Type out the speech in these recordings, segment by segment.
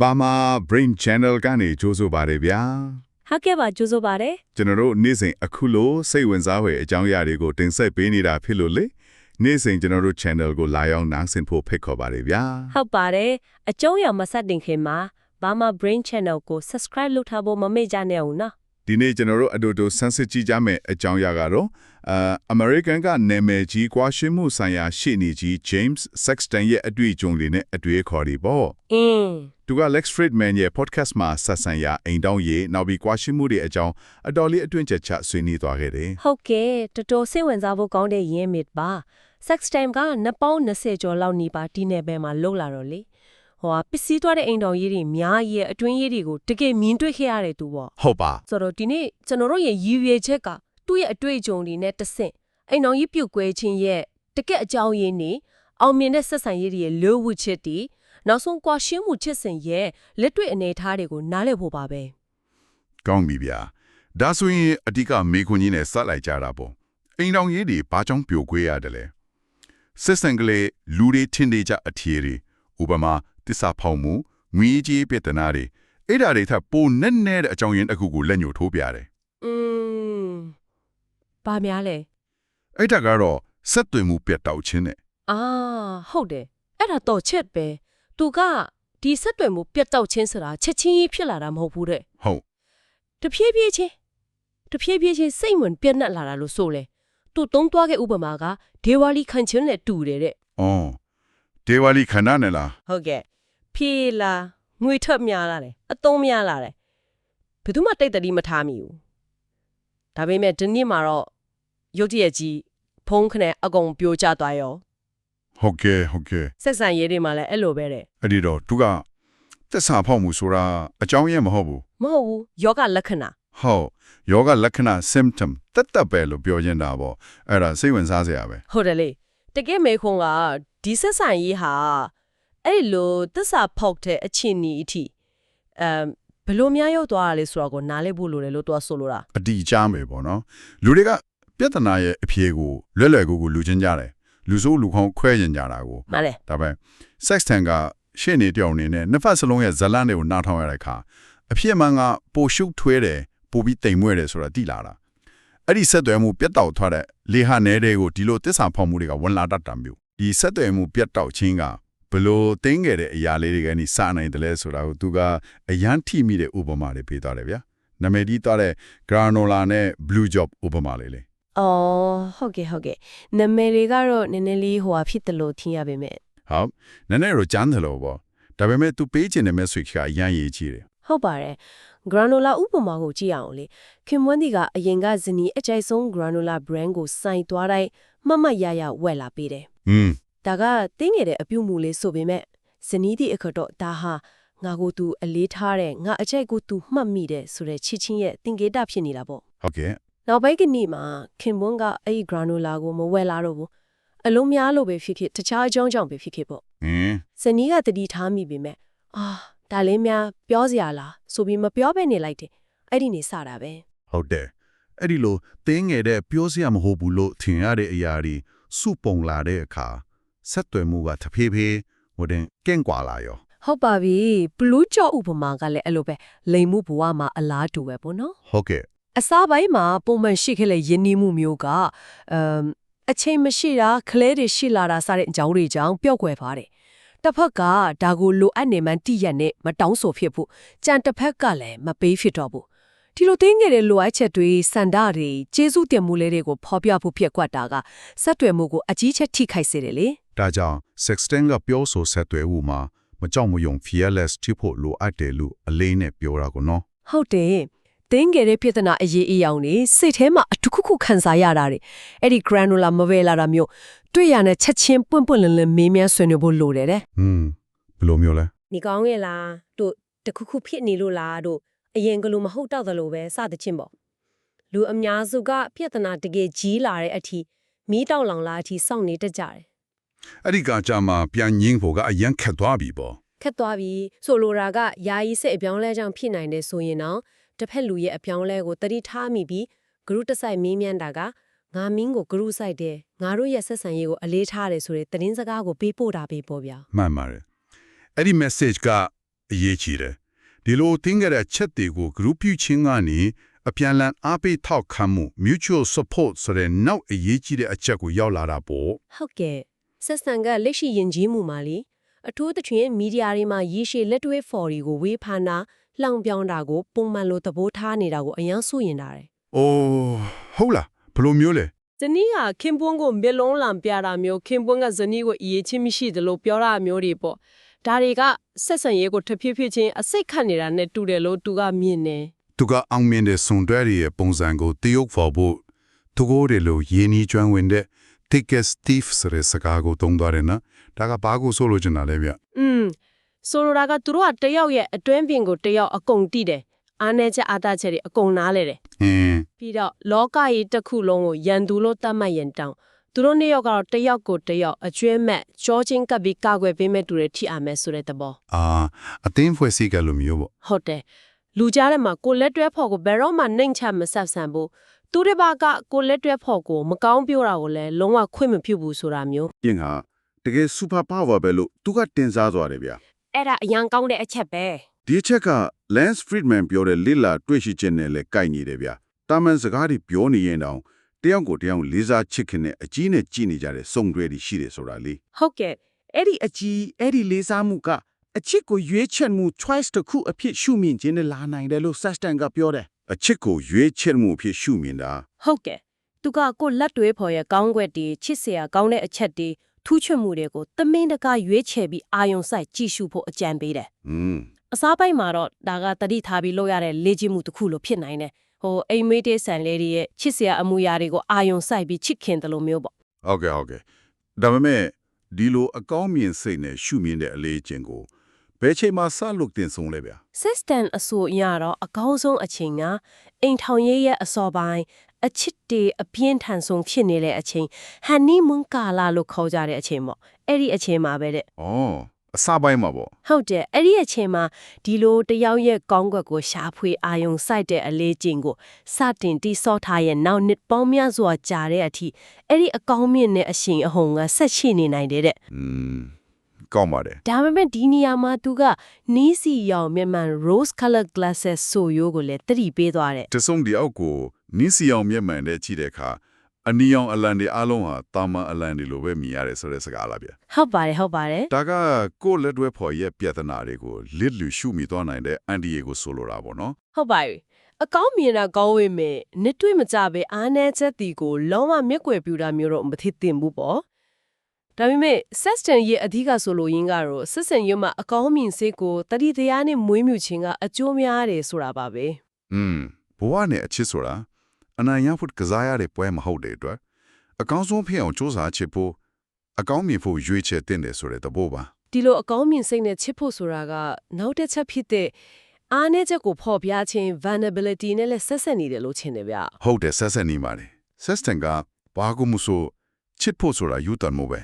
ဘာမာ brain channel ကနေကြိုးဆိုပါတယ်ဗျာဟုတ်ကဲ့ပါကြိုးစိုးပါတယ်ကျွန်တော်တို့နေ့စဉ်အခုလိုစိတ်ဝင်စားဖွယ်အကြောင်းအရာတွေကိုတင်ဆက်ပေးနေတာဖြစ်လို့လေနေ့စဉ်ကျွန်တော်တို့ channel ကိုလာရောက်နားဆင်ဖို့ဖိတ်ခေါ်ပါတယ်ဗျာဟုတ်ပါတယ်အကျုံးအရမဆက်တင်ခင်မှာ Burma Brain Channel ကို subscribe လုပ်ထားဖို့မမေ့ကြနဲ့ဦးနော်ဒီနေ့ကျွန်တော်တို့အတူတူဆန်းစစ်ကြည့်ကြမယ်အကြောင်းအရာကတော့အာ American ကနာမည်ကြီးကွာရှင်းမှုဆိုင်ရာရှေ့နေကြီး James Sexton ရဲ့အတွေ့အကြုံတွေနဲ့အတွေ့အခေါ်တွေပေါ့အင်း သူက Lex Friedman ရဲ့ podcast မှာဆက်ဆံရာအိမ်တောင်းရေးနောက်ပြီးကွာရှင်းမှုတွေအကြောင်းအတော်လေးအတွင်းချက်ချဆွေးနွေးသွားခဲ့တယ်ဟုတ်ကဲ့တော်တော်စိတ်ဝင်စားဖို့ကောင်းတဲ့ရင်းမြစ်ပါ sex time ကနှစ်ပေါင်း20ကျော်လောက်နေပါဒီနယ်ပယ်မှာလှုပ်လာတော့လေဟိုဟာပစ္စည်းသွားတဲ့အိမ်တော်ကြီးတွေများကြီးရဲ့အတွင်းရေးတွေကိုတကယ်မြင်တွေ့ခဲ့ရတယ်သူပေါ့ဟုတ်ပါဆိုတော့ဒီနေ့ကျွန်တော်တို့ရဲ့ရည်ရွယ်ချက်ကသူ့ရဲ့အတွေ့အကြုံတွေနဲ့တဆင့်အိမ်တော်ကြီးပြုတ်ကွဲခြင်းရဲ့တကက်အကြောင်းရင်းနေအောင်မြင်တဲ့ဆက်ဆံရေးတွေရဲ့လိုဝတ်ချက်တွေ နောက်ဆုံးကွာရှင်းမှုချစ်စင်ရဲ့လက်တွေ့အနေအထားတွေကိုနားလည်ဖို့ပါပဲကောင်းပြီဗျာဒါဆိုရင်အဓိကမေခွန်ကြီးနဲ့စလိုက်ကြတာပေါ့အိမ်တောင်ရေးတွေဘာကြောင့်ပြိုကွေးရတယ်လဲစစ်စံကလေးလူတွေထင်နေကြအထီးတွေဥပမာတစ္ဆာဖောက်မှုငွေကြီးပြဿနာတွေအဲ့ဒါတွေထပ်ပိုနဲ့နဲ့တဲ့အကြောင်းရင်းတစ်ခုကိုလက်ညှိုးထိုးပြတယ်อืมဘာများလဲအဲ့ဒါကတော့ဆက်သွယ်မှုပြတ်တောက်ခြင်းနဲ့အာဟုတ်တယ်အဲ့ဒါတော့ချက်ပဲ သူကဒီဆက်တွယ်မှုပြတ်တောက်ခြင်းဆိုတာချက်ချင်းကြီးဖြစ်လာတာမဟုတ်ဘူးတဲ့ဟုတ်တဖြည်းဖြည်းချင်းတဖြည်းဖြည်းချင်းစိတ်ဝင်ပြတ်နှက်လာတာလို့ဆိုလေသူသုံးသွားတဲ့ဥပမာကဒေဝါလီခံချင်းနဲ့တူတယ်တဲ့အော်ဒေဝါလီခန္ဓာနဲ့လားဟုတ်ကဲ့ဖြေးလာငွေထက်များလာတယ်အသုံးများလာတယ်ဘယ်သူမှတိတ်တတိမထားမိဘူးဒါပေမဲ့ဒီနေ့မှာတော့ရုတ်တရက်ကြီးဖုံးခနဲ့အကုန်ပြိုကျသွားရော ဟုတ်ကဲ့ဟုတ်ကဲ့ဆက်ဆံရေးတွေမှာလည်းအဲ့လိုပဲတဲ့အဲ့ဒီတော့သူကတစ္ဆာဖောက်မှုဆိုတာအကြောင်းရင်းမဟုတ်ဘူးမဟုတ်ဘူးယောဂလက္ခဏာဟုတ်ယောဂလက္ခဏာ symptom တက်တက်ပဲလို့ပြောချင်းတာပေါ့အဲ့ဒါစိတ်ဝင်စားစရာပဲဟုတ်တယ်လေတကယ်မေခွန်ကဒီဆက်ဆံရေးဟာအဲ့လိုသစ္စာဖောက်တဲ့အခြေအနေအထိအမ်ဘယ်လို့များရောက်သွားတာလဲဆိုတော့ကိုနားလဲဖို့လိုတယ်လို့သူကဆိုလိုတာအတီးကြားမယ်ပေါ့နော်လူတွေကပြဿနာရဲ့အဖြေကိုလွယ်လွယ်ကူကူလူချင်းကြတယ် လူဆိုးလူခေါင်းခွဲရင်ကြတာကိုမှန်တယ်ဒါပဲ sex tan ကရှေ့နေတယောက်အနေနဲ့နှစ်ဖက်စလုံးရဲ့ဇလန်းတွေကိုနားထောင်ရတဲ့အခါအဖြစ်မှန်ကပိုရှုပ်ထွေးတယ်ပိုပြီးတိမ်မွေ့တယ်ဆိုတာသိလာတာအဲ့ဒီဆက်သွယ်မှုပြတ်တောက်ထွက်တဲ့လေဟာနယ်တွေကိုဒီလိုတစ္ဆာဖောက်မှုတွေကဝင်လာတတ်တာမျိုးဒီဆက်သွယ်မှုပြတ်တောက်ခြင်းကဘလို့တင်းခဲ့တဲ့အရာလေးတွေကနေစနိုင်တယ်လဲဆိုတာကိုသူကအရန်ထိမိတဲ့ဥပမာတွေပေးသွားတယ်ဗျာနာမည်ကြီးသွားတဲ့ granola နဲ့ blue job ဥပမာလေးလေ အော်ဟုတ်ကဲ့ဟုတ်ကဲ့နာမည်တွေကတော့နည်းနည်းလေးဟိုဟာဖြစ်တယ်လို့ထင်ရပါမယ် ဟုတ်နည်းနည်းတော့ကြမ်းတယ်လို့ပေါ့ဒါပေမဲ့ तू ပေးခြင်းတဲ့ message ကအရန်ရေးကြည့်တယ် ဟုတ်ပါတယ် granola ဥပမာကိုကြည့်အောင်လေခင်မွန်းဒီကအရင်ကဇနီးအကြိုက်ဆုံး granola brand ကိုစိုင်သွားတိုင်းမတ်မတ်ရရဝယ်လာပေးတယ် อืม ဒါကတင်းငယ်တဲ့အပြုတ်မှုလေးဆိုပေမဲ့ဇနီးဒီအခါတော့ဒါဟာငါကိုသူအလေးထားတဲ့ငါအကြိုက်ကိုသူမှတ်မိတယ်ဆိုတဲ့ချစ်ချင်းရဲ့တင်ကေတဖြစ်နေတာပေါ့ ဟုတ်ကဲ့ နောက်ပိုင်းကနေ့မှာခင်မွန်းကအဲ့ဒီ granola ကိုမဝယ်လာတော့ဘူးအလုံးများလို့ပဲဖြစ်ဖြစ်တခြားအကြောင်းကြောင့်ပဲဖြစ်ဖြစ်ပေါ့ဟင်းဇနီးကတတိထားမိပေမဲ့အာဒါလေးများပြောစရာလားဆိုပြီးမပြောဘဲနေလိုက်တယ်အဲ့ဒီနေစတာပဲဟုတ်တယ်အဲ့ဒီလိုတင်းငယ်တဲ့ပြောစရာမဟုတ်ဘူးလို့ထင်ရတဲ့အရာတွေစုပုံလာတဲ့အခါဆက်သွယ်မှုကတဖြည်းဖြည်းဟိုတင်ကင့်ကွာလာရောဟုတ်ပါပြီဘလူးကြော့ဥပမာကလည်းအဲ့လိုပဲလိမ်မှုဘဝမှာအလားတူပဲပေါ့နော်ဟုတ်ကဲ့ အစားပိုင်းမှာပုံမှန်ရှိခဲ့တဲ့ယဉ်နီးမှုမျိုးကအမ်အချိန်မရှိတာခလဲတွေရှိလာတာစတဲ့အကြောင်းတွေကြောင့်ပျောက်ကွယ်ပါတယ်တစ်ဖက်ကဒါကိုလိုအပ်နေမှန်းတိရက်နဲ့မတောင်းဆိုဖြစ်ဖို့ကြံတစ်ဖက်ကလည်းမပေးဖြစ်တော့ဘူးဒီလိုသိငယ်တဲ့လိုအပ်ချက်တွေစန္ဒတွေကျေးဇူးတင်မှုလေးတွေကိုဖော်ပြဖို့ဖြစ်ကွက်တာကဆက်တွယ်မှုကိုအကြီးချက်ထိခိုက်စေတယ်လေဒါကြောင့် sexten ကပြောဆိုဆက်သွယ်မှုမှာမကြောက်မယုံ fearless ဖြစ်ဖို့လိုအပ်တယ်လို့အလေးနဲ့ပြောတာကောနော်ဟုတ်တယ် တင်းငယ်တဲ့ပြဿနာအရေးအယောင်နေစိတ်ထဲမှာအထုခုခုခံစားရတာတွေအဲ့ဒီ granular မဝဲလာတာမျိုးတွေ့ရတဲ့ချက်ချင်းပွန့်ပွန့်လင်းလင်းမေးမြန်းဆွေးနွေးဖို့လိုတယ်တဲ့ဟွန်းဘယ်လိုမျိုးလဲနေကောင်းရဲ့လားတို့တခုခုဖြစ်နေလို့လားတို့အရင်ကလိုမဟုတ်တော့သလိုပဲစသချင်းပေါ့လူအများစုကပြဿနာတကယ်ကြီးလာတဲ့အထိမီးတောက်လောင်လာအထိစောင့်နေတတ်ကြတယ်အဲ့ဒီကကြမှာပြန်ငင်းဖို့ကအရန်ခက်သွားပြီပေါ့ခက်သွားပြီဆိုလိုတာကယာယီစစ်အပြောင်းလဲကြောင့်ဖြစ်နိုင်တယ်ဆိုရင်တော့ တစ်ဖက်လူရဲ့အပြောင်းလဲကိုတတိထားမိပြီးဂရုတစိုက်မင်းမြန်းတာကငါမင်းကိုဂရုစိုက်တယ်ငါတို့ရဲ့ဆက်ဆံရေးကိုအလေးထားတယ်ဆိုတဲ့သတင်းစကားကိုပေးပို့တာပဲပေါ့ဗျာမှန်ပါတယ်အဲ့ဒီ message ကအရေးကြီးတယ်ဒီလိုသင်ကြတဲ့ချက်တွေကို group ပြုချင်းကနေအပြန်အလှန်အားပေးထောက်ခံမှု mutual support ဆိုတဲ့နောက်အရေးကြီးတဲ့အချက်ကိုရောက်လာတာပေါ့ဟုတ်ကဲ့ဆက်ဆံကလက်ရှိယဉ်ကျေးမှုမှာလေအထူးသဖြင့်မီဒီယာတွေမှာရေရှည်လက်တွဲဖော်တွေကိုဝေဖန်တာ လှောင်ပြောင်းတာကိုပုံမှန်လိုသဘောထားနေတာကိုအယမ်းစိုးရင်တာတယ်။အိုးဟုတ်လားဘယ်လိုမျိုးလဲဇနီးကခင်ပွန်းကိုမျက်လုံးလံပြတာမျိုးခင်ပွန်းကဇနီးကိုအရေးချင်းမရှိတယ်လို့ပြောတာမျိုးတွေပေါ့ဒါတွေကဆက်ဆံရေးကိုတဖြည်းဖြည်းချင်းအစိတ်ခတ်နေတာနဲ့တူတယ်လို့သူကမြင်တယ်။သူကအောင်မြင်တဲ့စုံတွဲရဲ့ပုံစံကိုတရုပ်ဖော်ဖို့သူကိုယ်တွေလိုရင်းနှီးကျွမ်းဝင်တဲ့ thickest thief ဆိုတဲ့စကားကိုသုံးသွားတယ်နော်။ဒါကဘာကိုဆိုလိုချင်တာလဲဗျ။อืม ဆိုလိုတာကသူတို့ကတယောက်ရဲ့အတွင်းပြင်ကိုတယောက်အကုန်တိတယ်အားနေချက်အားတချက်တွေအကုန်နားလေတယ်အင်းပြီးတော့လောကကြီးတစ်ခုလုံးကိုရန်သူလို့သတ်မှတ်ရင်တောင်သူတို့နှစ်ယောက်ကတော့တယောက်ကိုတယောက်အကျွဲမဲ့ကြောချင်းကပ်ပြီးကာကွယ်ပေးမဲ့တူတွေထိအားမဲ့ဆိုတဲ့သဘောအာအသင်းဖွဲ့စည်းကလိုမျိုးပေါ့ဟုတ်တယ်လူကြားထဲမှာကိုလက်တွဲဖို့ကိုဘယ်တော့မှနှိမ်ချမဆက်ဆံဘူးသူတစ်ပါးကကိုလက်တွဲဖို့ကိုမကောင်းပြောတာကိုလည်းလုံးဝခွင့်မပြုဘူးဆိုတာမျိုးပြင်ဟာတကယ် super power ပဲလို့သူကတင်စားသွားတယ်ဗျာ အဲ့ဒါအရန်ကောင်းတဲ့အချက်ပဲဒီအချက်က Lance Friedman ပြောတဲ့လိလာတွေ့ရှိချက်နဲ့လည်းကိုက်ညီတယ်ဗျာတာမန်စကားတွေပြောနေရင်တောင်တယောက်ကိုတယောက်လေးစားချစ်ခင်တဲ့အကြီးနဲ့ကြည်နေကြတဲ့စုံတွေတွေရှိတယ်ဆိုတာလေဟုတ်ကဲ့အဲ့ဒီအကြီးအဲ့ဒီလေးစားမှုကအချစ်ကိုရွေးချယ်မှု choice တစ်ခုအဖြစ်ရှုမြင်ခြင်းနဲ့လာနိုင်တယ်လို့ Sastan ကပြောတယ်အချစ်ကိုရွေးချယ်မှုအဖြစ်ရှုမြင်တာဟုတ်ကဲ့သူကကိုလက်တွဲဖို့ရဲ့ကောင်းကွက်တွေချစ်စရာကောင်းတဲ့အချက်တွေ ထူးချွတ်မှုတွေကိုသမင်းတကရွေးချယ်ပြီးအာယုံဆိုင်ကြည့်ရှုဖို့အကြံပေးတယ်อืมအစားပိုင်းမှာတော့ဒါကတတိထားပြီးလုပ်ရတဲ့လေ့ကျင့်မှုတစ်ခုလိုဖြစ်နိုင်တယ်ဟိုအိမ်မေးတဲ့ဆန်လေးတွေရဲ့ချစ်စရာအမှုရာတွေကိုအာယုံဆိုင်ပြီးချစ်ခင်တယ်လို့မျိုးပေါ့ဟုတ်ကဲ့ဟုတ်ကဲ့ဒါပေမဲ့ဒီလိုအကောင်းမြင်စိတ်နဲ့ရှုမြင်တဲ့အလေးအကျင့်ကိုဘယ်ချိန်မှစလို့တင်ဆုံးလဲဗျာ system အဆိုအရတော့အကောင်းဆုံးအချိန်ကအိမ်ထောင်ရေးရဲ့အစောပိုင်း အချစ်တေအပြင်းထန်ဆုံးဖြစ်နေတဲ့အချိန် honeymoon ကာလလို့ခေါ်ကြတဲ့အချိန်ပေါ့အဲ့ဒီအချိန်မှာပဲတဲ့ဩအစပိုင်းမှာပေါ့ဟုတ်တယ်အဲ့ဒီအချိန်မှာဒီလိုတယောက်ရဲ့ကောင်းကွက်ကိုရှာဖွေအာယုံစိုက်တဲ့အလေးကျင့်ကိုစတင်တိဆော့ထားရဲ့နောက်နှစ်ပေါင်းများစွာကြာတဲ့အထိအဲ့ဒီအကောင်းမြင့်တဲ့အရှင်အဟုန်ကဆက်ရှိနေနိုင်တယ်တဲ့อืมကောင်းပါတယ်ဒါပေမဲ့ဒီနေရာမှာသူကနီးစီရောင်မြန်မာ rose color glasses ဆိုရိုးကိုလည်းတတိပေးသွားတယ်တဆုံဒီအောက်ကို နင်းစီအောင်မျက်မှန်တဲ့ကြည့်တဲ့အခါအနီအောင်အလန်တွေအလုံးဟာတာမန်အလန်တွေလိုပဲမြင်ရတယ်ဆိုတဲ့စကားလားဗျဟုတ်ပါတယ်ဟုတ်ပါတယ်ဒါကကိုယ့်လက်တွဲဖော်ရဲ့ပြဿနာတွေကိုလစ်လူရှုမိသွားနိုင်တဲ့အန်ဒီယေကိုဆိုလိုတာပေါ့နော်ဟုတ်ပါပြီအကောင်းမြင်တာကောင်းဝေးမယ်နှစ်တွေ့မကြပဲအားနည်းချက်တီကိုလုံးဝမျက်ကွယ်ပြူတာမျိုးတော့မဖြစ်သင့်ဘူးပေါ့ဒါပေမဲ့ system ရဲ့အဓိကဆိုလိုရင်းကတော့ system ရွမှာအကောင်းမြင်စိတ်ကိုတတိတရားနဲ့မွေးမြူခြင်းကအကျိုးများတယ်ဆိုတာပါပဲอืมဘဝနဲ့အချစ်ဆိုတာ အနံ့ရဖို့ကစားရတဲ့ပွဲမဟုတ်တဲ့အတွက်အကောင်းဆုံးဖြစ်အောင်စူးစမ်းချစ်ဖို့အကောင်းမြင်ဖို့ရွေးချယ်တင်တယ်ဆိုတဲ့သဘောပါဒီလိုအကောင်းမြင်စိတ်နဲ့ချစ်ဖို့ဆိုတာကနောက်တစ်ချက်ဖြစ်တဲ့အားနည်းချက်ကိုဖော်ပြခြင်း vulnerability နဲ့လည်းဆက်ဆက်နေတယ်လို့ထင်တယ်ဗျဟုတ်တယ်ဆက်ဆက်နေပါတယ်ဆက်စတန်ကဘာကိုမဆိုချစ်ဖို့ဆိုတာယူတန်မို့ပဲ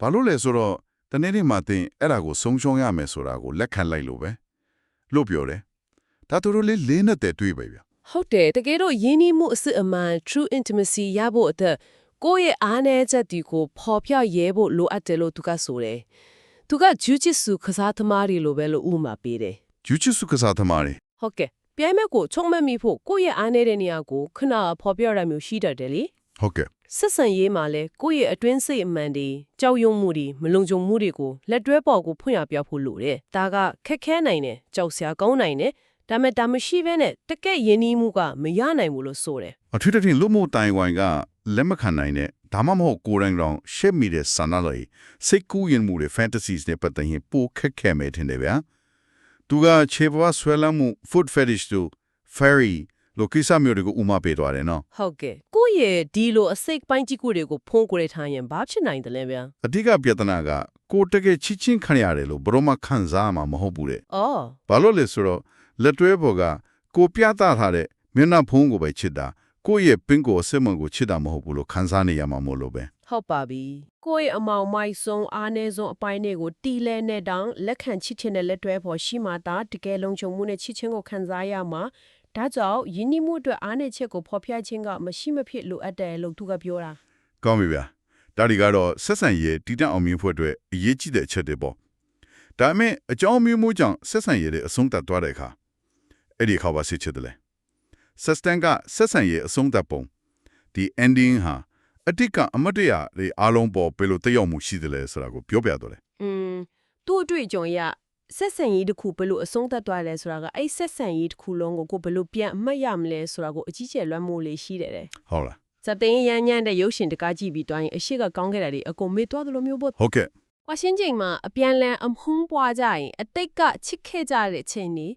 ဘာလို့လဲဆိုတော့တနေ့နေ့မှတင်အဲ့ဒါကိုဆုံးရှုံးရမယ်ဆိုတာကိုလက်ခံလိုက်လို့ပဲလို့ပြောတယ်ဒါတို့လေးလေးနဲ့တည်းတွေ့ပဲဗျ ဟုတ်တယ်တကယ်တော့ယဉ်နီးမှုအစစ်အမှန် true intimacy ရဖို့အတွက်ကိုယ့်ရဲ့အားနည်းချက်တွေကိုဖော်ပြရဲဖို့လိုအပ်တယ်လို့သူကဆိုတယ်သူက jujitsu ကစားသမားတွေလိုပဲလို့ဥပမာပေးတယ်ဂျူချစ်စုကစားသမားတွေဟုတ်ကဲ့ပြိုင်မဲ့ကိုချုံမဲ့မိဖို့ကိုယ့်ရဲ့အားနည်းတဲ့နေရာကိုခဏဖော်ပြရမျိုးရှိတတ်တယ်လေဟုတ်ကဲ့ဆက်ဆံရေးမှာလဲကိုယ့်ရဲ့အတွင်းစိတ်အမှန်တွေကြောက်ရွံ့မှုတွေမလုံခြုံမှုတွေကိုလက်တွဲပေါ်ကိုဖွင့်ရပြဖို့လိုတယ်ဒါကခက်ခဲနိုင်တယ်ကြောက်စရာကောင်းနိုင်တယ် ဒါမဲ့ဒါမရှိဘဲနဲ့တကက်ယဉ်နီးမှုကမရနိုင်ဘူးလို့ဆိုတယ်အထူးသဖြင့်လူမှုတိုင်ဝိုင်ကလက်မခံနိုင်တဲ့ဒါမှမဟုတ်ကိုယ်တိုင်တောင်ရှက်မိတဲ့ဆန္ဒတွေစိတ်ကူးရင်မှုတွေ fantasies နဲ့ပတ်သက်ရင်ပိုခက်ခဲမယ်ထင်တယ်ဗျာသူကခြေပွားဆွဲလမ်းမှု food fetish တို့ fairy လိုကိစ္စမျိုးတွေကိုဥမာပေးသွားတယ်နော်ဟုတ်ကဲ့ကိုယ့်ရဲ့ဒီလိုအစိတ်ပိုင်းကြီးကိုတွေကိုဖုံးကွယ်ထားရင်ဘာဖြစ်နိုင်တယ်လဲဗျာအဓိကပြဿနာကကိုယ်တကယ်ချစ်ချင်းခံရတယ်လို့ဘယ်တော့မှခံစားမှာမဟုတ်ဘူးတဲ့။အော်ဘာလို့လဲဆိုတော့ လက်တွဲပေါ်ကကိုပြသထားတဲ့မျက်နှာဖုံးကိုပဲချစ်တာကိုယ့်ရဲ့ပင်ကိုအစစ်မန်ကိုချစ်တာမဟုတ်ဘူးလို့ခံစားနေရမှာမို့လို့ပဲဟုတ်ပါပြီ။ကိုယ့်ရဲ့အမောင်မိုက်ဆုံးအားနည်းဆုံးအပိုင်းတွေကိုတီလဲနဲ့တောင်လက်ခံချစ်ခြင်းနဲ့လက်တွဲဖို့ရှိမှသာတကယ်လုံခြုံမှုနဲ့ချစ်ခြင်းကိုခံစားရမှာဒါကြောင့်ယဉ်နီးမှုအတွက်အားနည်းချက်ကိုဖော်ပြခြင်းကမရှိမဖြစ်လိုအပ်တယ်လို့သူကပြောတာကောင်းပြီဗျာဒါဒီကတော့ဆက်ဆံရေးတည်တံ့အောင်မြင်ဖို့အတွက်အရေးကြီးတဲ့အချက်တွေပေါ့ဒါပေမဲ့အကြောင်းမျိုးမျိုးကြောင့်ဆက်ဆံရေးတွေအဆုံးသတ်သွားတဲ့အခါ အဲ့ဒီခါပါစစ်ချစ်တယ်လေဆက်စတန်ကဆက်ဆံရေးအဆုံးသတ်ပုံဒီ ending ဟာအတိတ်ကအမတ်တရတွေအားလုံးပေါ်ပဲလို့တယောက်မှုရှိတယ်လေဆိုတာကိုပြောပြတော့တယ်อืมသူ့အတွေ့အကြုံရဆက်ဆံရေးတစ်ခုဘယ်လိုအဆုံးသတ်သွားလဲဆိုတာကအဲ့ဆက်ဆံရေးတစ်ခုလုံးကိုကိုဘယ်လိုပြန်အမှတ်ရမလဲဆိုတာကိုအကြီးကျယ်လွှမ်းမိုးလေးရှိတယ်တဲ့ဟုတ်လားစက်တင်ရန်ညံ့တဲ့ရုပ်ရှင်တကားကြည့်ပြီးတွိုင်းအရှိကကောင်းခဲ့တာတွေအကုန်မေ့သွားသလိုမျိုးပေါ့ဟုတ်ကဲ့ကွာရှင်းချိန်မှာအပြန်လန်အမုန်းပွားကြရင်အတိတ်ကချစ်ခဲ့ကြတဲ့ချိန်တွေ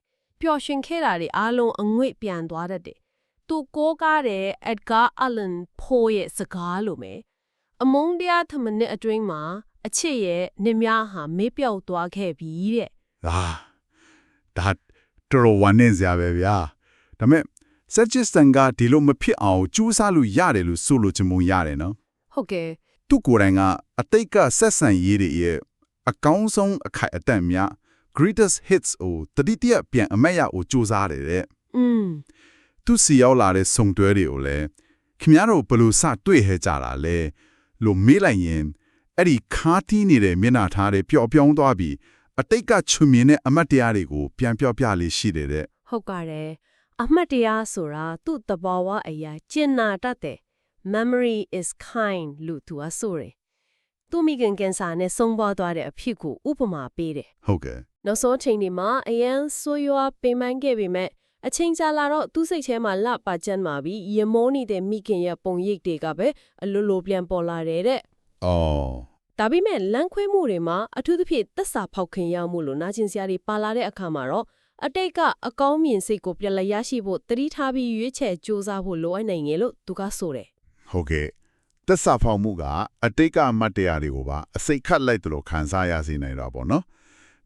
ပျော်ရွှင်ခဲ့တာတွေအားလုံးအငွေ့ပြန်သွားတတ်တယ်။သူကိုးကားတဲ့ Edgar Allan Poe ရဲ့စကားလိုမယ်။အမုန်းတရားထမနစ်အတွင်းမှာအချစ်ရဲ့နစ်များဟာမေ့ပြောက်သွားခဲ့ပြီတဲ့အာဒါတော်တော်ဝမ်းနေစရာပဲဗျာဒါပေမဲ့ suggestion ကဒီလိုမဖြစ်အောင်ကြိုးစားလို့ရတယ်လို့ဆိုလို့ချင်မှုရတယ်နော်။ဟုတ်ကဲ့သူကိုယ်တိုင်ကအတိတ်ကဆက်ဆံရေးတွေရဲ့အကောင်းဆုံးအခိုက်အတန့်များ greatest hits ကိုတတိတရပြန်အမတ်ရကိုစူးစမ်းတယ်တဲ့။อืมသူစီရောက်လာတဲ့စုံတွဲတွေကိုလည်းခင်ဗျားတို့ဘယ်လိုစတွေ့ဟဲကြတာလဲလို့မေးလိုက်ရင်အဲ့ဒီခါတီးနေတဲ့မျက်နှာထားတွေပျော့ပြောင်းသွားပြီးအတိတ်ကချွမြင်တဲ့အမတ်တရားတွေကိုပြန်ပြောပြလေးရှိတယ်တဲ့ဟုတ်ကဲ့။အမှတ်တရားဆိုတာသူ့တဘာဝအရာကျင်နာတတ်တယ် memory is kind လို့သူကဆိုတယ်။သူမိခင်ကန်ဆာနဲ့ဆုံးပွားသွားတဲ့အဖြစ်ကိုဥပမာပေးတယ်ဟုတ်ကဲ့။ နောက်ဆုံးချိန်ဒီမှာအရန်ဆိုးရွားပင်ပန်းခဲ့ပေမဲ့အချိန်ကြာလာတော့သူ့စိတ်ထဲမှာလှပကြမ်းမာပြီးရမောနေတဲ့မိခင်ရဲ့ပုံရိပ်တွေကပဲအလိုလိုပြန်ပေါ်လာတယ်တဲ့အော်။ဒါပေမဲ့လမ်းခွဲမှုတွေမှာအထူးသဖြင့်သက်စာဖောက်ခင်ရမှုလို့နာကျင်စရာတွေပါလာတဲ့အခါမှာတော့အတိတ်ကအကောင်းမြင်စိတ်ကိုပြန်လည်ရရှိဖို့တတိထားပြီးရွေးချယ်စူးစမ်းဖို့လိုအပ်နိုင်ငယ်လို့သူကဆိုတယ်ဟုတ်ကဲ့သက်စာဖောက်မှုကအတိတ်ကအမတ်တရားတွေကိုပါအစိတ်ခတ်လိုက်တယ်လို့ခံစားရစေနိုင်တာပေါ့နော်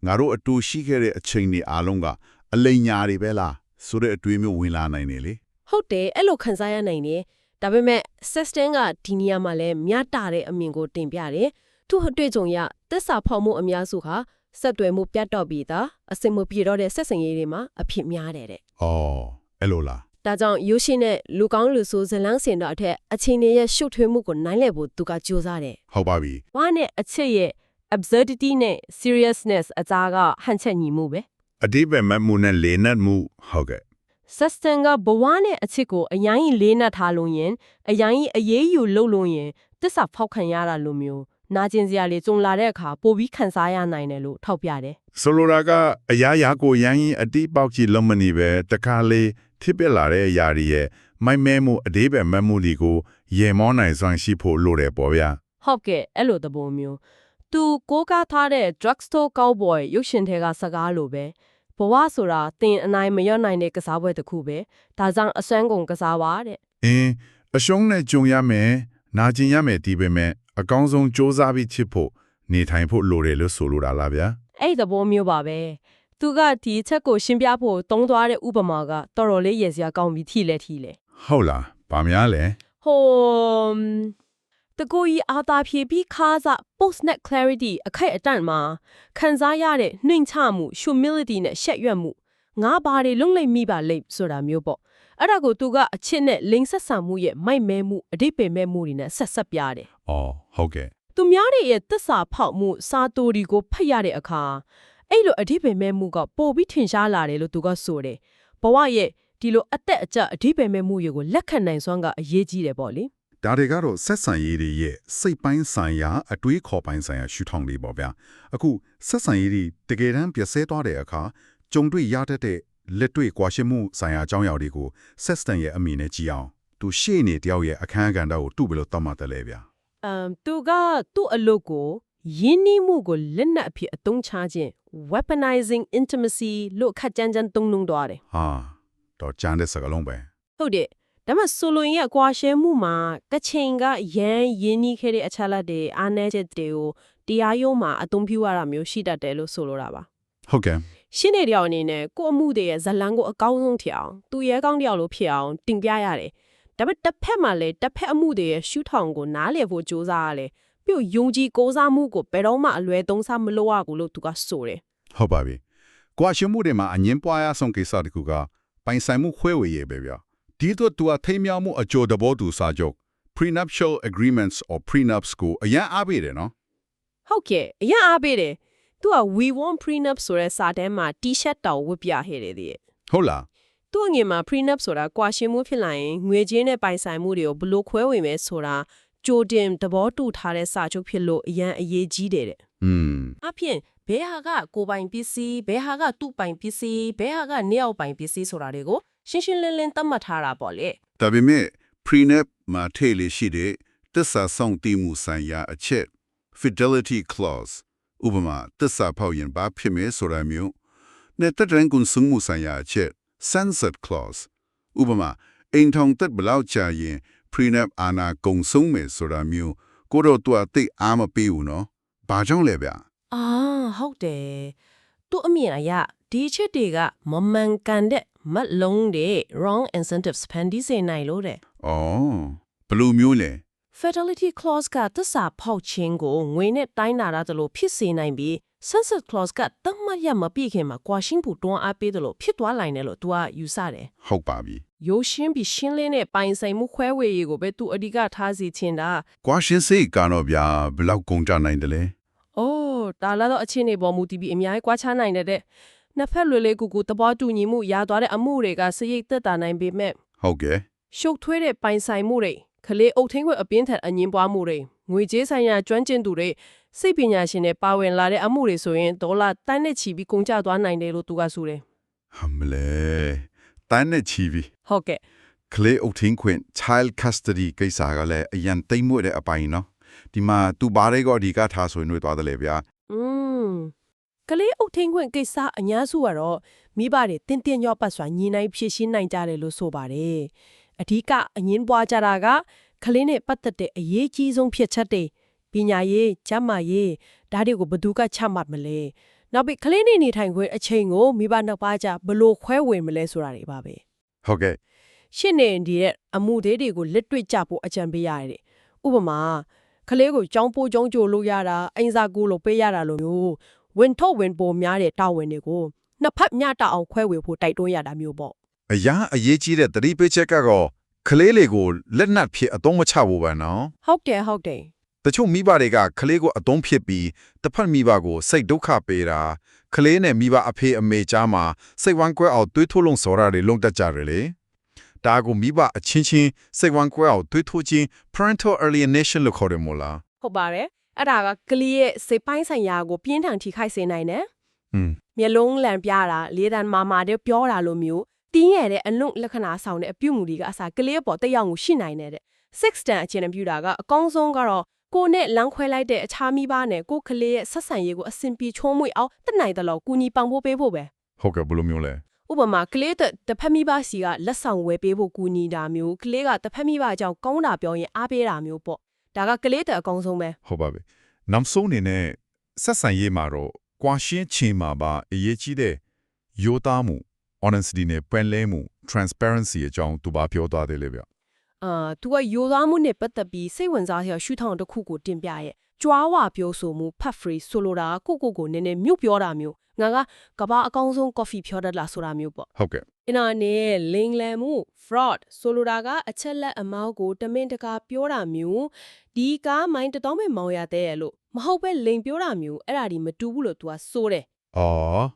ငါတို့အတူရှိခဲ့တဲ့အချိန်တွေအားလုံးကအလိမ်ညာတွေပဲလားဆိုတဲ့အတွေးမျိုးဝင်လာနိုင်တယ်လေ။ဟုတ်တယ်အဲ့လိုခံစားရနိုင်တယ်။ဒါပေမဲ့ Sexton ကဒီနေရာမှာလည်းမြတ်တာတဲ့အမြင်ကိုတင်ပြတယ်။သူ့အတွေ့အကြုံရသက်စာဖောက်မှုအများစုဟာဆက်သွယ်မှုပြတ်တော့ပြီးသားအစင်မပြေတော့တဲ့ဆက်ဆံရေးတွေမှာအဖြစ်များတယ်တဲ့အော်အဲ့လိုလား။ဒါကြောင့်ရုပ်ရှင်နဲ့လူကောင်းလူဆိုးဇလန်းစင်တော့အထက်အချိန်ရဲ့ရှုပ်ထွေးမှုကိုနိုင်လဲဖို့သူကကြိုးစားတယ်ဟုတ်ပါပြီ။ဘာနဲ့အချစ်ရဲ့ absurdity နဲ့ seriousness အကြားကဟန်ချက်ညီမှုပဲအတိပယ်မတ်မှုနဲ့လေနတ်မှုဟုတ်ကဲ့။ Sustain ကဘဝနဲ့အချစ်ကိုအရင်ကြီးလေးနက်ထားလို့ရင်အရင်ကြီးအရေးယူလုပ်လို့ရင်တစ္ဆာဖောက်ခံရတာလိုမျိုးနာကျင်စရာလေးကြုံလာတဲ့အခါပိုပြီးခံစားရနိုင်တယ်လို့ထောက်ပြတယ်ဆိုလိုတာကအရာရာကိုရန်ရင်အတိပေါက်ကြီးလုံးမနေပဲတခါလေထိပစ်လာတဲ့အရာတွေရဲ့မိုက်မဲမှုအတိပယ်မတ်မှုတွေကိုရေမောနိုင်စွမ်းရှိဖို့လိုတယ်ပေါ့ဗျာ။ဟုတ်ကဲ့အဲ့လိုသဘောမျိုး။ तू ကိုးကားထားတဲ့ drugstore cowboy ရုပ်ရှင်ထဲကစကားလိုပဲဘဝဆိုတာတင်အနိုင်မရွတ်နိုင်တဲ့ကစားပွဲတစ်ခုပဲ။ဒါကြောင့်အစွမ်းကုန်ကစားပါတဲ့ အင်းအရှုံးနဲ့ကြုံရမယ်နာကျင်ရမယ်ဒီပေမဲ့အကောင်းဆုံးစ조사ပြီးချစ်ဖို့နေထိုင်ဖို့လိုတယ်လို့ဆိုလိုတာလားဗျာ ။အဲ့ဒီသဘောမျိုးပါပဲ။ तू ကဒီအချက်ကိုရှင်းပြဖို့တုံးသွားတဲ့ဥပမာကတော်တော်လေးရည်စရာကောင်းပြီးထီလဲထီလဲ ဟုတ်လားဗာများလဲ ဟိုမ် တကူကြီးအာသာဖြေပြီးခါးစ post net clarity အခိုက်အတန့်မှာခံစားရတဲ့နှိမ်ချမှု humility နဲ့ရှက်ရွက်မှုငါဘာတွေလုံးလိုက်မိပါလိမ့်ဆိုတာမျိုးပေါ့အဲ့ဒါကိုသူကအချစ်နဲ့လိန်ဆက်ဆံမှုရဲ့မိုက်မဲမှုအတိတ်ပင်မဲ့မှုတွေနဲ့ဆက်ဆက်ပြတယ်အော်ဟုတ်ကဲ့သူများတွေရဲ့တစ္ဆာဖောက်မှုစာတိုဒီကိုဖတ်ရတဲ့အခါအဲ့လိုအဓိပ္ပာယ်မဲ့မှုကပိုပြီးထင်ရှားလာတယ်လို့သူကဆိုတယ်ဘဝရဲ့ဒီလိုအသက်အကျအဓိပ္ပာယ်မဲ့မှုတွေကိုလက်ခံနိုင်စွမ်းကအရေးကြီးတယ်ပေါ့လေ ဒါတွေကတော့ဆက်ဆံရေးတွေရဲ့စိတ်ပိုင်းဆိုင်ရာအတွေးခေါ်ပိုင်းဆိုင်ရာရှုထောင့်တွေပေါ့ဗျာအခုဆက်ဆံရေးတွေတကယ်တမ်းပြည့်စဲသွားတဲ့အခါကြုံတွေ့ရတတ်တဲ့လက်တွေ့ကွာရှင်းမှုဆိုင်ရာအကြောင်းအရာတွေကိုဆက်စတန်ရဲ့အမိနဲ့ကြည့်အောင်သူရှေ့နေတယောက်ရဲ့အခန်းကဏ္ဍကိုတူဘယ်လိုသတ်မှတ်တယ်လဲဗျာအမ်သူကသူ့အလုပ်ကိုယင်းနှီးမှုကိုလက်နက်အဖြစ်အသုံးချခြင်း weaponizing intimacy လို့ခက်ကြမ်းကြမ်းသုံးနှုန်းသွားတယ်ဟာတော့ကြမ်းတဲ့စကားလုံးပဲဟုတ်တယ် ဒါမှဆိုလိုရင်းအကွာရှဲမှုမှာတစ်ချိန်ကရန်ယင်းနှီးခဲ့တဲ့အချက်လက်တွေအားနည်းချက်တွေကိုတရားရုံးမှာအသုံးပြုရတာမျိုးရှိတတ်တယ်လို့ဆိုလိုတာပါဟုတ်ကဲ့ရှင်းနေတယောက်အနေနဲ့ကိုယ့်အမှုတွေရဲ့ဇလန်းကိုအကောင်းဆုံးဖြစ်အောင်သူရဲကောင်းတယောက်လိုဖြစ်အောင်တင်ပြရတယ်ဒါပေမဲ့တစ်ဖက်မှာလည်းတစ်ဖက်အမှုတွေရဲ့ရှုထောင့်ကိုနားလည်ဖို့ကြိုးစားရတယ်ပြီးတော့ယုံကြည်ကိုးစားမှုကိုဘယ်တော့မှအလွယ်သုံးစားမလုပ်ရဘူးလို့သူကဆိုတယ်ဟုတ်ပါပြီကွာရှင်းမှုတွေမှာအငင်းပွားရဆုံးကိစ္စတစ်ခုကပိုင်ဆိုင်မှုခွဲဝေရေးပဲဗျာ ဒီတော့သူအထိမ်းမြောက်မှုအကြိုတဘောတူစာချုပ် prenuptial agreements or prenups ကိုအရင်အားပေးတယ်နော်ဟုတ်ကဲ့အရင်အားပေးတယ်သူက we want prenup ဆိုတဲ့စာတန်းမှာ T-shirt တောင်ဝတ်ပြခဲ့တယ်တဲ့ဟုတ်လားသူ့အငယ်မှာ prenup ဆိုတာကွာရှင်းမှုဖြစ်လာရင်ငွေကြေးနဲ့ပိုင်ဆိုင်မှုတွေကိုဘယ်လို့ခွဲဝေမယ်ဆိုတာကြိုတင်သဘောတူထားတဲ့စာချုပ်ဖြစ်လို့အရန်အရေးကြီးတယ်တဲ့อืมအပြင်ဘဲဟာကကိုပိုင်ပစ္စည်းဘဲဟာကသူ့ပိုင်ပစ္စည်းဘဲဟာကနှစ်ယောက်ပိုင်ပစ္စည်းဆိုတာတွေကို ရှင်းရှင်းလင်းလင်းသတ်မှတ်ထားတာပေါ့လေဒါပေမဲ့ prenup မှာထည့်လေရှိတဲ့တစ္ဆာဆောင်တည်မှုဆိုင်ရာအချက် fidelity clause ဥပမာတစ္ဆာဖောက်ရင်ဘာဖြစ်မယ်ဆိုတာမျိုးနဲ့တက်တန်ကွန်ဆုံမှုဆိုင်ရာအချက် sunset clause ဥပမာအိမ်ထောင်တက်ဘလောက်ကြာရင် prenup အာနာကုံဆုံးမယ်ဆိုတာမျိုးကိုတော့သူအသိအားမပေးဘူးနော်ဘာကြောင့်လဲဗျအာဟုတ်တယ်သူ့အမြင်အရဒီအချက်တွေကမမှန်ကန်တဲ့ မတ်လုံးတဲ့ wrong incentives ဖန်တီးစေနိုင်လို့တဲ့ဩဘယ်လိုမျိုးလဲ fidelity clause ကသစ္စာဖောက်ခြင်းကိုငွေနဲ့တိုင်းတာရတယ်လို့ဖြစ်စေနိုင်ပြီး sunset clause ကတတ်မှတ်ရမပြည့်ခင်မှာကွာရှင်းဖို့တွန်းအားပေးတယ်လို့ဖြစ်သွားနိုင်တယ်လို့သူကယူဆတယ်ဟုတ်ပါပြီရိုးရှင်းပြီးရှင်းလင်းတဲ့ပိုင်ဆိုင်မှုခွဲဝေရေးကိုပဲသူအဓိကထားစီချင်တာကွာရှင်းစိတ်ကတော့ဗျာဘယ်လောက်ကုန်ကြနိုင်တယ်လဲ။အိုးဒါလာတော့အချင်းနေပေါ်မူတည်ပြီးအများကြီးကွာခြားနိုင်တယ်တဲ့။ နှစ်ဖက်လွယ်လေးကူကူသဘောတူညီမှုရသွားတဲ့အမှုတွေကစရိတ်သက်သာနိုင်ပေမဲ့ဟုတ်ကဲ့ရှုပ်ထွေးတဲ့ပိုင်ဆိုင်မှုတွေခလေးအုပ်ထင်းခွင့်အပြင်းထန်အငင်းပွားမှုတွေငွေကြေးဆိုင်ရာကျွမ်းကျင်သူတွေစိတ်ပညာရှင်တွေပါဝင်လာတဲ့အမှုတွေဆိုရင်ဒေါ်လာတန်းနဲ့ချီပြီးကုန်ကျသွားနိုင်တယ်လို့သူကဆိုတယ်ဟမ်မလဲတန်းနဲ့ချီပြီ။ဟုတ်ကဲ့ကလေးအုပ်ထင်းခွင့် child custody ကိစ္စကလည်းအရန်တိမ်မွေ့တဲ့အပိုင်းနော်ဒီမှာသူဘာတွေကဒီကထားဆိုရင်တွေ့သွားတယ်လေဗျာ။อืม ကလေးအုပ်ထင်းခွင့်ကိစ္စအများစုကတော့မိဘတွေတင်းတင်းညော့ပတ်စွာညီနိုင်ဖြည့်ရှင်းနိုင်ကြတယ်လို့ဆိုပါတယ်။အဓိကအငင်းပွားကြတာကကလေးနဲ့ပတ်သက်တဲ့အရေးကြီးဆုံးဖြစ်ချက်တွေပညာရေး၊ကျန်းမာရေးဒါတွေကိုဘယ်သူကချမှတ်မလဲ။နောက်ပြီးကလေးနဲ့နေထိုင်ခွင့်အချိန်ကိုမိဘနှစ်ပါးကြဘယ်လို့ခွဲဝေမလဲဆိုတာတွေပါပဲဟုတ်ကဲ့။ရှင်းနေတဲ့အမှုသေးတွေကိုလက်တွေ့ကြဖို့အကြံပေးရတယ်။ဥပမာကလေးကိုကြောင်းပိုးကြောင်းကြိုလို့ရတာအိမ်စာကူလို့ပေးရတာလိုမျိုး ဝင်ထုတ်ဝင်ပိုများတဲ့တာဝန်တွေကိုနှစ်ဖက်မျှတအောင်ခွဲဝေဖို့တိုက်တွန်းရတာမျိုးပေါ့အရာအရေးကြီးတဲ့သတိပေးချက်ကတော့ကလေးလေးကိုလက်နက်ဖြစ်အသုံးမချဘူးပဲနော်ဟုတ်တယ်ဟုတ်တယ်တချို့မိဘတွေကကလေးကိုအသုံးဖြစ်ပြီးတစ်ဖက်မိဘကိုစိတ်ဒုက္ခပေးတာကလေးနဲ့မိဘအဖေအမေကြားမှာစိတ်ဝမ်းကွဲအောင်တွေးထိုးလုံးစော်တာတွေလုံတက်ကြတယ်လေဒါကိုမိဘအချင်းချင်းစိတ်ဝမ်းကွဲအောင်တွေးထိုးခြင်း parental alienation လို့ခေါ်တယ်မို့လားဟုတ်ပါတယ် အဲ့ဒါကကလေးရဲ့စိတ်ပိုင်းဆိုင်ရာကိုပြင်းထန်ထိခိုက်စေနိုင်တယ်อืมမျက်လုံးလန်ပြတာလေးတန်းမာမာတဲ့ပြောတာလိုမျိုးတင်းရတဲ့အလွန်လက္ခဏာဆောင်တဲ့အပြုတ်မှုတွေကအစားကလေးအပေါ်တက်ရောက်မှုရှိနိုင်တယ်တဲ့ six တန်အခြေအနေပြုတာကအကောင်းဆုံးကတော့ကိုနဲ့လမ်းခွဲလိုက်တဲ့အခြားမိဘနဲ့ကိုကလေးရဲ့ဆက်ဆံရေးကိုအဆင်ပြေချုံးမွေအောင်တက်နိုင်တယ်လို့ကူညီပံ့ပိုးပေးဖို့ပဲဟုတ်ကဲ့ဘယ်လိုမျိုးလဲဥပမာကလေးတဲ့တစ်ဖက်မိဘစီကလက်ဆောင်ဝယ်ပေးဖို့ကူညီတာမျိုးကလေးကတစ်ဖက်မိဘအကြောင်းကောင်းတာပြောရင်အားပေးတာမျိုးပေါ့ ဒါကကလေးတဲ့အကောင်းဆုံးပဲဟုတ်ပါပြီနောက်ဆုံးအနေနဲ့ဆက်ဆံရေးမှာတော့ကွာရှင်းချင်းမှာပါအရေးကြီးတဲ့ရိုးသားမှု honesty နဲ့ပွင့်လင်းမှု transparency အကြောင်းသူပါပြောသွားတယ်လေဗျအာသူကယိုသားမှုနဲ့ပတ်သက်ပြီးစိတ်ဝင်စားစရာရှုထောင့်တစ်ခုကိုတင်ပြရဲ့ကြွားဝပြောဆိုမှုဖတ် free ဆိုလိုတာကကိုကိုကိုနည်းနည်းမြုပ်ပြောတာမျိုးငါကကဘာအကောင်းဆုံး coffee ဖြောတတ်လားဆိုတာမျိုးပေါ့ဟုတ်ကဲ့ အင်းနာနဲ့လိန်လန်မှု fraud ဆိုလိုတာကအချက်လက်အမောက်ကိုတမင်တကာပြောတာမျိုးဒီကားမိုင်းတတော်မဲ့မောင်ရတဲ့ရဲ့လို့မဟုတ်ပဲလိန်ပြောတာမျိုးအဲ့ဒါဒီမတူဘူးလို့ तू ကစိုးတယ်အော်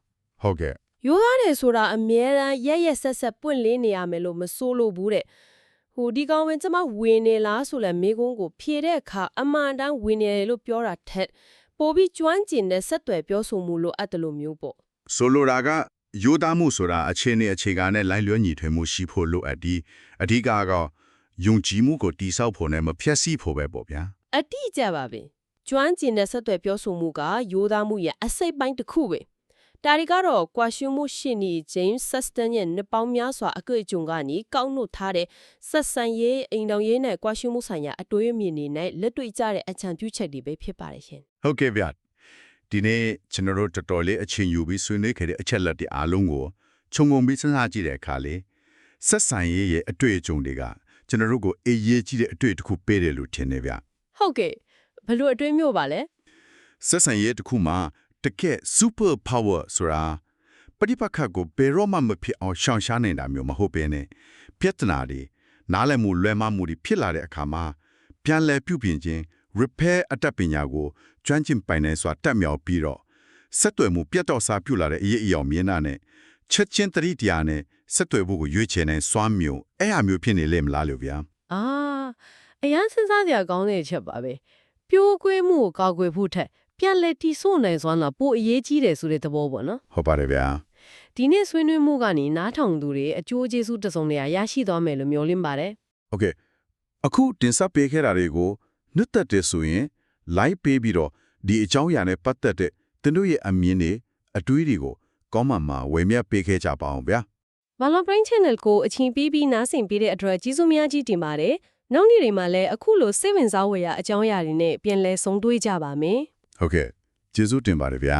ဟုတ်ကဲ့ရိုးသားတယ်ဆိုတာအမြဲတမ်းရက်ရက်ဆက်ဆက်ပွင့်လင်းနေရမယ်လို့မစိုးလို့ဘူးတဲ့ဟိုဒီကောင်ဝင်ကျမဝင်နေလားဆိုလဲမိကုန်းကိုဖြေတဲ့အခါအမှန်တမ်းဝင်နေတယ်လို့ပြောတာထက်ပိုပြီးကျွမ်းကျင်တဲ့ဆက်သွယ်ပြောဆိုမှုလို့အပ်တယ်လို့မျိုးပေါ့ဆိုလိုတာက ယူသားမှုဆိုတာအခြေအနေအခြေခံနဲ့လိုက်လျောညီထွေမှုရှိဖို့လိုအပ်ဒီအဓိကကယုံကြည်မှုကိုတိဆောက်ဖို့နဲ့မဖြက်စီးဖို့ပဲပေါ့ဗျာအတိအကျပါပဲကျွမ်းကျင်တဲ့ဆက်သွယ်ပြောဆိုမှုကရိုးသားမှုရဲ့အစိတ်ပိုင်းတစ်ခုပဲဒါတွေကတော့ကွာရှုမှုရှင်နီ James Sutton ရဲ့နှစ်ပေါင်းများစွာအကွေအကြုံကနေကောက်နှုတ်ထားတဲ့ဆက်ဆံရေးအိမ်တော်ရေးနဲ့ကွာရှုမှုဆိုင်ရာအတွေးအမြင်တွေနဲ့လက်တွေ့ကျတဲ့အကြံပြုချက်တွေပဲဖြစ်ပါတယ်ရှင်ဟုတ်ကဲ့ဗျ ဒီနေ့ကျွန်တော်တို့တော်တော်လေးအချိန်ယူပြီးဆွေးနွေးခဲ့တဲ့အချက်လက်တွေအားလုံးကိုခြုံငုံပြီးစဉ်းစားကြည့်တဲ့အခါလေဆက်ဆံရေးရဲ့အတွေ့အကြုံတွေကကျွန်တော်တို့ကိုအေးရေးကြီးတဲ့အတွေ့တစ်ခုပေးတယ်လို့ထင်နေဗျဟုတ်ကဲ့ဘလို့အတွေးမျိုးပါလဲဆက်ဆံရေးတစ်ခုမှာတကယ် super power ဆိုတာပဋိပက္ခကိုဘယ်တော့မှမဖြစ်အောင်ရှောင်ရှားနေတာမျိုးမဟုတ်ဘဲနဲ့ပြဿနာတွေနားလည်မှုလွဲမှားမှုတွေဖြစ်လာတဲ့အခါမှာပြန်လည်ပြုပြင်ခြင်း repair အတတ်ပညာကိုကျွမ်းကျင်ပိုင်နိုင်စွာတက်မြောက်ပြီးတော့ ဆက်သွယ်မှုပြတ်တော့စားပြုလာတဲ့အရေးအယောင်မြင်တာနဲ့ချက်ချင်းတတိတရားနဲ့ဆက်သွယ်ဖို့ကိုရွေးချယ်နေစွမ်းမျိုးအဲ့အမျိုးဖြစ်နေလေမလားလို့ဗျာ အာအရန်စဉ်းစားကြကောင်းတဲ့အချက်ပါပဲပြိုးကွေးမှုကိုကောက်ွယ်ဖို့ထက်ပြန်လဲတီဆို့နိုင်စွမ်းတာပိုအရေးကြီးတယ်ဆိုတဲ့သဘောပေါ့နော် ဟုတ်ပါတယ်ဗျာ ဒီနေ့ဆွေးနွေးမှုကနေနားထောင်သူတွေအကျိုးကျေးဇူးတစ်စုံတရာရရှိသွားမယ်လို့မျှော်လင့်ပါတယ် โอเคအခုတင်ဆက်ပေးခဲ့တာတွေကို နှစ်သက်တယ်ဆိုရင် like ပေးပြီးတော့ဒီအကြောင်းအရာနဲ့ပတ်သက်တဲ့သင်တို့ရဲ့အမြင်တွေအတွေးတွေကို comment မှာဝေမျှပေးခဲ့ကြပါအောင်ဗျာ Valor Brain Channel ကိုအချိန်ပေးပြီးနားဆင်ပေးတဲ့အတွက်ကျေးဇူးများကြီးတင်ပါတယ်နောက်နေ့တွေမှာလည်းအခုလိုစိတ်ဝင်စားဖွယ်ရာအကြောင်းအရာတွေနဲ့ပြန်လည်ဆုံတွေ့ကြပါမယ်ဟုတ်ကဲ့ကျေးဇူးတင်ပါတယ်ဗျာ